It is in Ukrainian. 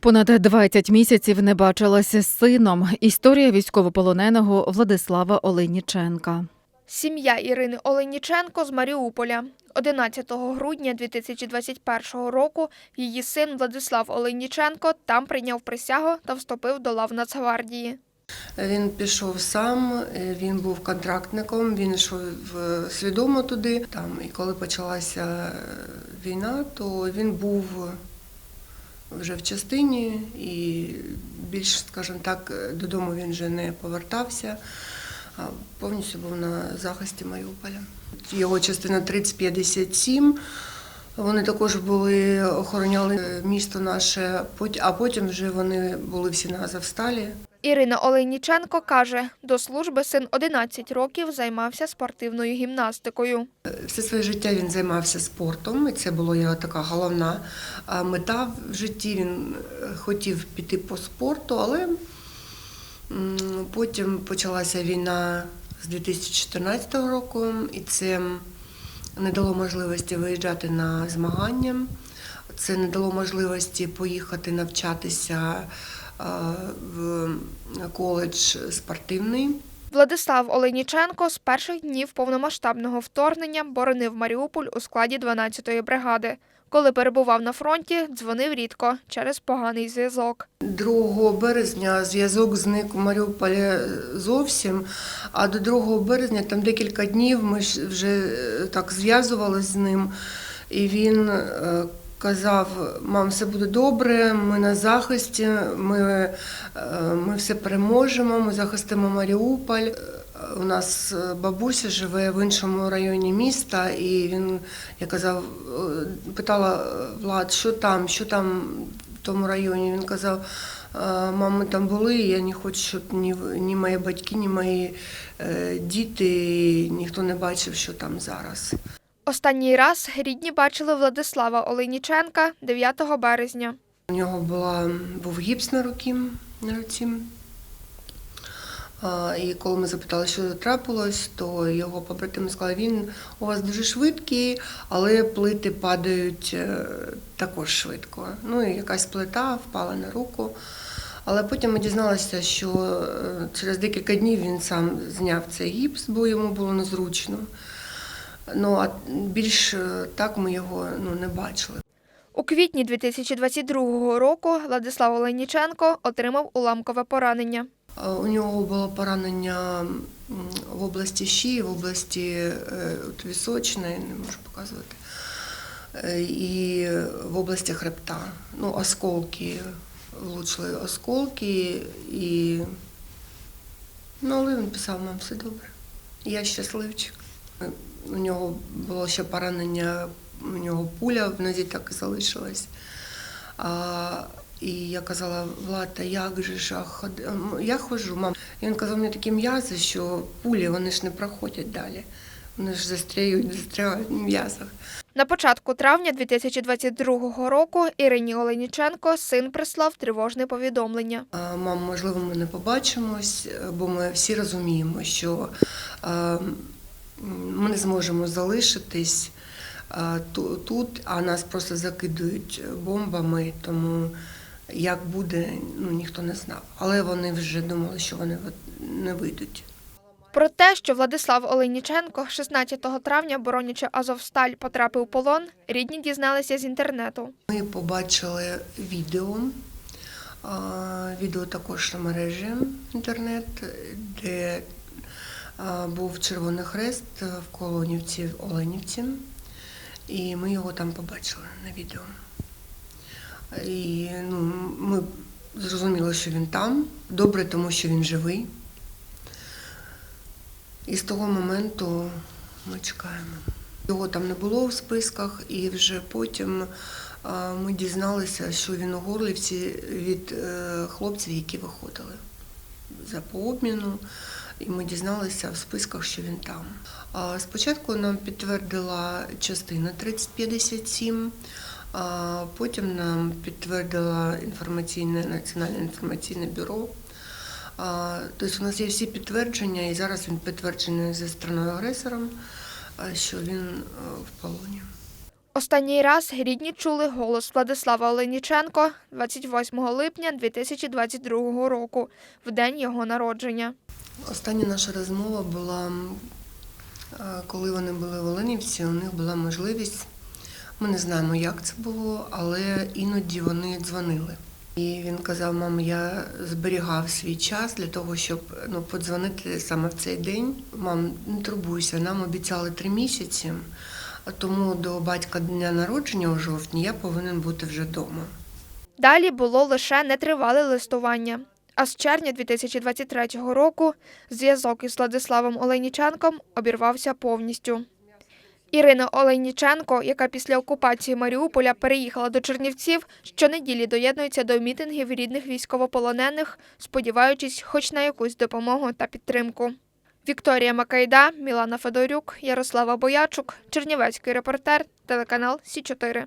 Понад 20 місяців не бачилася з сином. Історія військовополоненого Владислава Оленіченка. Сім'я Ірини Оленіченко з Маріуполя. 11 грудня 2021 року її син Владислав Оленіченко там прийняв присягу та вступив до лав Нацгвардії. Він пішов сам, він був контрактником, він йшов свідомо туди. Там, і коли почалася війна, то він був вже в частині і більш, скажімо так, додому він вже не повертався, а повністю був на захисті Маріуполя. Його частина 3057. Вони також були охороняли місто наше, а потім вже вони були всі на Азовсталі. Ірина Оленіченко каже, до служби син 11 років займався спортивною гімнастикою. Все своє життя він займався спортом, і це була його така головна мета в житті. Він е, хотів піти по спорту, але потім почалася війна з 2014 року, і це не дало можливості виїжджати на змагання. Це не дало можливості поїхати навчатися в коледж спортивний. Владислав Оленіченко з перших днів повномасштабного вторгнення боронив Маріуполь у складі 12-ї бригади. Коли перебував на фронті, дзвонив рідко через поганий зв'язок. 2 березня зв'язок зник у Маріуполі зовсім, а до 2 березня там декілька днів ми вже е, так зв'язувалися з ним, і він е, казав: мам, все буде добре, ми на захисті, ми, е, ми все переможемо, ми захистимо Маріуполь. Е, У нас е, бабуся живе в іншому районі міста, і він, я казав, питала Влад, що там, що там в тому районі. Він казав, «Е, мам, ми там були, і я не хочу, щоб ні, ні мої батьки, ні мої діти, ніхто не бачив, що там зараз. Останній раз рідні бачили Владислава Оленіченка 9 березня. У нього була, був гіпс на руці, на руці. І коли ми запитали, що трапилось, то його побратими сказали, він у вас дуже швидкий, але плити падають е, також швидко. Ну і якась плита впала на руку. Але потім ми дізналися, що е, через декілька днів він сам зняв цей гіпс, бо йому було незручно. Ну а більш е, так ми його ну, не бачили. У квітні 2022 року Владислав Оленіченко отримав уламкове поранення. Е, У нього було поранення в області щі, в області е, от вісочної, не можу показувати, і в області хребта. Ну, осколки, влучили осколки, і ну, але він писав, мам, все добре. Я щасливчик. У нього було ще поранення, у нього пуля в нозі так і залишилась. А, і я казала, Влад, а як же ж, я ходжу, мам. І він казав, у мене такі м'язи, що пулі вони ж не проходять далі. Вони ж застряють, застряють в м'язах. На початку травня 2022 року Ірині Оленіченко син прислав тривожне повідомлення. Мам, можливо, ми не побачимось, бо ми всі розуміємо, що е, м, ми не зможемо залишитись е, тут, а нас просто закидують бомбами, тому як буде, ну ніхто не знав. Але вони вже думали, що вони не вийдуть. Про те, що Владислав Оленіченко 16 травня, боронячи Азовсталь, потрапив у полон, рідні дізналися з інтернету. Ми побачили відео. Відео також на мережі інтернет, де був Червоний Хрест в Колонівці, в Оленівці. І ми його там побачили на відео. І ну, ми зрозуміли, що він там. Добре, тому що він живий. І з того моменту ми чекаємо. Його там не було в списках, і вже потім а, ми дізналися, що він у Горлівці від е, хлопців, які виходили за по обміну. І ми дізналися в списках, що він там. Спочатку нам підтвердила частина 3057, а потім нам підтвердила інформаційне національне інформаційне бюро. Тобто у нас є всі підтвердження, і зараз він підтверджений зі стороною агресором, що він е, в полоні. Останній раз рідні чули голос Владислава Оленіченко 28 липня 2022 року, в день його народження. Остання наша розмова була, е, коли вони були в Оленівці, у них була можливість. Ми не знаємо, як це було, але іноді вони дзвонили. І він казав: мам, я зберігав свій час для того, щоб ну, подзвонити саме в цей день. Мам, не турбуйся, нам обіцяли три місяці, тому до батька дня народження у жовтні я повинен бути вже вдома. Далі було лише нетривале листування. А з червня 2023 року зв'язок із Владиславом Оленіченком обірвався повністю. Ірина Оленіченко, яка після окупації Маріуполя переїхала до Чернівців, щонеділі доєднується до мітингів рідних військовополонених, сподіваючись хоч на якусь допомогу та підтримку. Вікторія Макайда, Мілана Федорюк, Ярослава Боячук, Чернівецький репортер, телеканал Сі 4